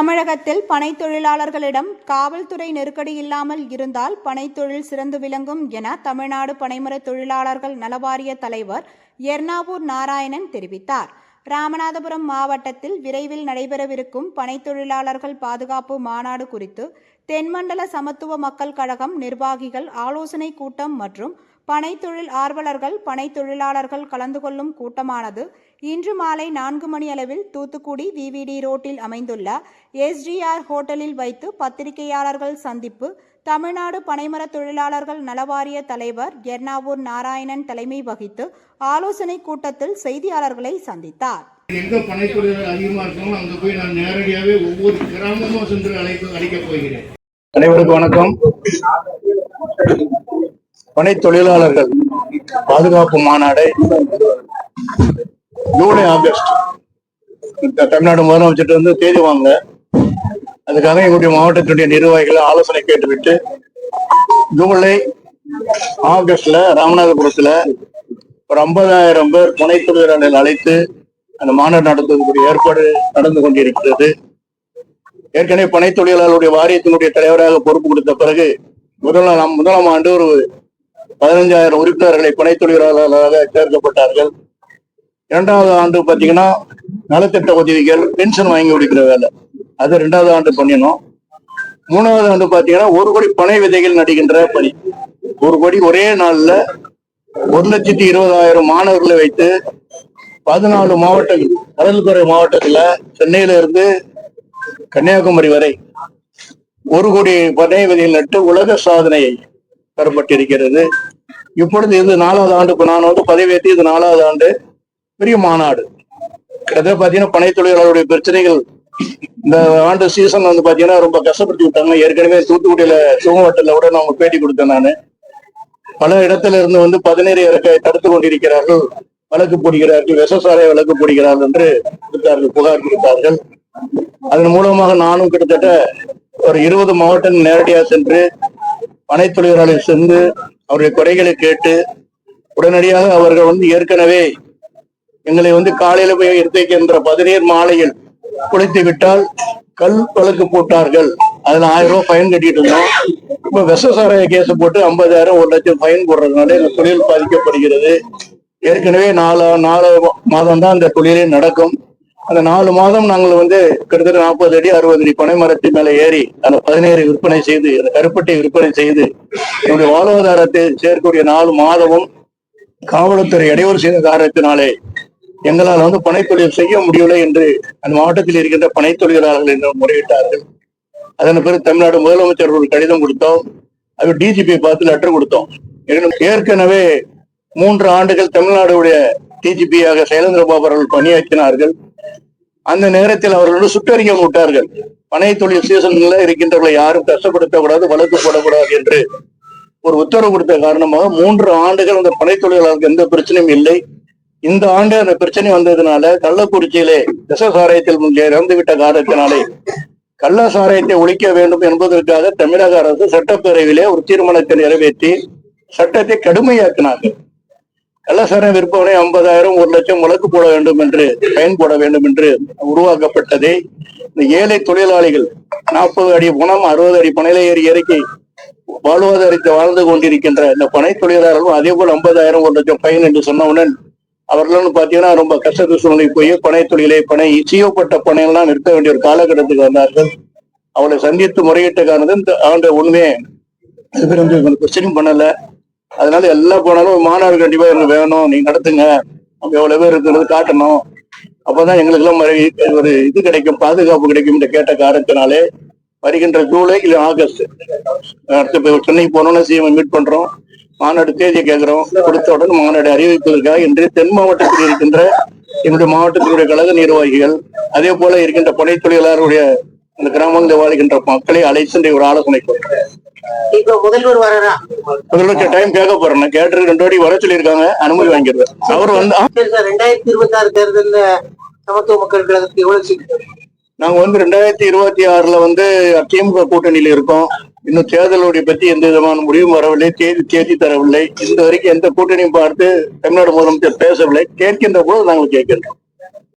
தமிழகத்தில் பனை தொழிலாளர்களிடம் காவல்துறை நெருக்கடி இல்லாமல் இருந்தால் பனை தொழில் சிறந்து விளங்கும் என தமிழ்நாடு பனைமர தொழிலாளர்கள் நலவாரிய தலைவர் எர்ணாவூர் நாராயணன் தெரிவித்தார். ராமநாதபுரம் மாவட்டத்தில் விரைவில் நடைபெறவிருக்கும் பனை தொழிலாளர்கள் பாதுகாப்பு மாநாடு குறித்து தென்மண்டல சமத்துவ மக்கள் கழகம் நிர்வாகிகள் ஆலோசனை கூட்டம் மற்றும் பனைத் தொழில் ஆர்வலர்கள் பனைத் தொழிலாளர்கள் கலந்து கொள்ளும் கூட்டமானது இன்று மாலை நான்கு மணி அளவில் தூத்துக்குடி விவிடி ரோட்டில் அமைந்துள்ள எஸ்டிஆர் ஹோட்டலில் வைத்து பத்திரிகையாளர்கள் சந்திப்பு தமிழ்நாடு பனைமர தொழிலாளர்கள் நலவாரிய தலைவர் எர்ணாவூர் நாராயணன் தலைமை வகித்து ஆலோசனை கூட்டத்தில் செய்தியாளர்களை சந்தித்தார். எங்க பனைத்தொழிலாளர் அதிகமா இருக்காங்களோ அங்க போய் நான் நேரடியாவே ஒவ்வொரு கிராமமும் சென்று அழைப்பு அழைக்கப் போகிறேன். அனைவருக்கும் வணக்கம். பனை தொழிலாளர்கள் பாதுகாப்பு மாநாடை ஜூலை ஆகஸ்ட். தமிழ்நாடு முதலமைச்சர் வந்து தேதி வாங்க. அதுக்காக எங்களுடைய மாவட்டத்தினுடைய நிர்வாகிகளை ஆலோசனை கேட்டுவிட்டு ஜூலை ஆகஸ்ட்ல ராமநாதபுரத்துல ஒரு ஐம்பதாயிரம் பேர் துணை தொழிலாளர்கள் அழைத்து அந்த மாநாடு நடத்துவதற்குரிய ஏற்பாடு நடந்து கொண்டிருக்கிறது. ஏற்கனவே பனை தொழிலாளர்களுடைய வாரியத்தினுடைய தலைவராக பொறுப்பு கொடுத்த பிறகு முதலாம் நாம் முதலாம் ஆண்டு ஒரு பதினஞ்சாயிரம் உறுப்பினர்களை பனை தொழிலாளர்களாக சேர்க்கப்பட்டார்கள் இரண்டாவது ஆண்டு பார்த்தீங்கன்னா நலத்திட்ட உதவிகள் பென்ஷன் வாங்கி கொடுக்கிற வேலை. அது ரெண்டாவது ஆண்டு பண்ணினோம். மூணாவது ஆண்டு பார்த்தீங்கன்னா ஒரு கோடி பனை விதைகள் நடிக்கின்ற பணி. ஒரு கோடி ஒரே நாளில் ஒரு லட்சத்தி இருபதாயிரம் மாணவர்களை வைத்து பதினாலு மாவட்டங்கள் கடல்துறை மாவட்டத்தில் சென்னையில இருந்து கன்னியாகுமரி வரை ஒரு கோடி பனை விதைகள் நட்டு உலக சாதனையை பெறப்பட்டிருக்கிறது இப்பொழுது இது நாலாவது ஆண்டு இப்ப நான் வந்து பதவியேற்று இது நாலாவது ஆண்டு பெரிய மாநாடு. கிட்டத்தட்ட பாத்தீங்கன்னா பனை தொழிலாளருடைய பிரச்சனைகள் இந்த ஆண்டு சீசன் வந்து பாத்தீங்கன்னா ரொம்ப கஷ்டப்படுத்தி விட்டாங்க. ஏற்கனவே தூத்துக்குடியில சுகவட்டத்துல கூட நான் பேட்டி கொடுத்தேன் நானு. பல இடத்துல இருந்து வந்து பதினேறு இறக்கை தடுத்து கொண்டிருக்கிறார்கள். வழக்கு போடுகிறார்கள். விஷசாலை வழக்கு போடுகிறார்கள் என்று கொடுத்தார்கள் புகார் கொடுத்தார்கள். அதன் மூலமாக நானும் கிட்டத்தட்ட ஒரு இருபது மாவட்டம் நேரடியாக சென்று பனை சென்று அவருடைய குறைகளை கேட்டு உடனடியாக அவர்கள் வந்து ஏற்கனவே எங்களை வந்து காலையில போய் இருக்கின்ற பதினீர் மாலையில் குளித்து விட்டால் கல் வழக்கு போட்டார்கள். அதுல ஆயிரம் ரூபாய் ஃபைன் கட்டிட்டு இருந்தோம். இப்ப விஷசாராய கேஸ் போட்டு ஐம்பதாயிரம் ஒரு லட்சம் ஃபைன் போடுறதுனால இந்த தொழில் பாதிக்கப்படுகிறது. ஏற்கனவே நாலு நாலு மாதம் தான் இந்த தொழிலே நடக்கும். அந்த நாலு மாதம் நாங்கள் வந்து கிட்டத்தட்ட நாற்பது அடி அறுபது அடி பனை மரத்தின் மேலே ஏறி அந்த பதினேழு விற்பனை செய்து அந்த கருப்பட்டை விற்பனை செய்து என்னுடைய வாழ்வாதாரத்தை சேர்க்கக்கூடிய நாலு மாதமும் காவல்துறை இடையூறு செய்த காரணத்தினாலே எங்களால் வந்து பனைத்தொழில் செய்ய முடியவில்லை என்று அந்த மாவட்டத்தில் இருக்கின்ற பனைத்தொழிலாளர்கள் என்று முறையிட்டார்கள். அதன் பிறகு தமிழ்நாடு முதலமைச்சர் ஒரு கடிதம் கொடுத்தோம். அது டிஜிபி பார்த்து லெட்டர் கொடுத்தோம். ஏற்கனவே மூன்று ஆண்டுகள் தமிழ்நாடுடைய டிஜிபியாக சைலேந்திர பாபு அவர்கள் பணியாற்றினார்கள். அந்த நேரத்தில் அவர்களோடு சுட்டறிக்கை விட்டார்கள் பனை தொழில் சீசன்ல இருக்கின்றவர்களை யாரும் கஷ்டப்படுத்தக்கூடாது வழக்கு போடக்கூடாது என்று ஒரு உத்தரவு கொடுத்த காரணமாக மூன்று ஆண்டுகள் அந்த பனை தொழிலாளருக்கு எந்த பிரச்சனையும் இல்லை. இந்த ஆண்டு அந்த பிரச்சனை வந்ததுனால கள்ளக்குறிச்சியிலே விசசாராயத்தில் இறந்து விட்ட காரணத்தினாலே கள்ள சாராயத்தை ஒழிக்க வேண்டும் என்பதற்காக தமிழக அரசு சட்டப்பேரவையிலே ஒரு தீர்மானத்தை நிறைவேற்றி சட்டத்தை கடுமையாக்கினார்கள். கள்ளசாரம் விற்பவனை ஐம்பதாயிரம் ஒரு லட்சம் வழக்கு போட வேண்டும் என்று பயன் போட வேண்டும் என்று உருவாக்கப்பட்டதே இந்த ஏழை தொழிலாளிகள். நாற்பது அடி பணம் அறுபது அடி பனையில ஏறி இறக்கி வாழ்வாதாரத்தை வாழ்ந்து கொண்டிருக்கின்ற இந்த பனை தொழிலாளர்களும் அதே போல் ஐம்பதாயிரம் ஒரு லட்சம் பயன் என்று சொன்னவுடன் அவர்களும் பாத்தீங்கன்னா ரொம்ப கஷ்ட சூழ்நிலை போய் பனை தொழிலை பனை சீவப்பட்ட பனையெல்லாம் நிறுத்த வேண்டிய ஒரு காலகட்டத்துக்கு வந்தார்கள். அவளை சந்தித்து முறையிட்ட காரணம் இந்த ஆண்டு ஒண்ணுமே கொஸ்டின் பண்ணல. அதனால எல்லா போனாலும் மாநாடு கண்டிப்பா எனக்கு வேணும். நீங்க நடத்துங்க. நம்ம எவ்வளவு பேர் இருக்கிறது காட்டணும். அப்பதான் எங்களுக்கு எல்லாம் ஒரு இது கிடைக்கும் பாதுகாப்பு கிடைக்கும் என்று கேட்ட காரணத்தினாலே வருகின்ற ஜூலை இல்லை ஆகஸ்ட் அடுத்து சென்னை போனோம்னா சிஎம் மீட் பண்றோம். மாநாடு தேதியை கேட்கிறோம் கொடுத்த உடனே மாநாடு அறிவிப்பதற்காக இன்று தென் மாவட்டத்தில் இருக்கின்ற எங்களுடைய மாவட்டத்தினுடைய கழக நிர்வாகிகள் அதே போல இருக்கின்ற படை தொழிலாளருடைய அந்த கிராமங்களில் வாழ்கின்ற மக்களை அழைத்து ஒரு ஆலோசனை இப்ப முதல்வர் வரறா முதல்வர் டைம் கேட்க போறேன். கேட்டு ரெண்டு வாட்டி வர சொல்லியிருக்காங்க. அனுமதி வாங்கிடுவேன். அவர் வந்து ரெண்டாயிரத்தி இருபத்தி ஆறு தேர்தல்ல சமத்துவ மக்கள் கழகத்துக்கு எவ்வளவு நாங்க வந்து ரெண்டாயிரத்தி இருபத்தி ஆறுல வந்து திமுக கூட்டணியில இருக்கோம். இன்னும் தேர்தலுடைய பத்தி எந்த விதமான முடிவும் வரவில்லை. தேதி தேதி தரவில்லை. இந்த வரைக்கும் எந்த கூட்டணியும் பார்த்து தமிழ்நாடு முதலமைச்சர் பேசவில்லை. கேட்கின்ற போது நாங்கள் கேட்கின்றோம்.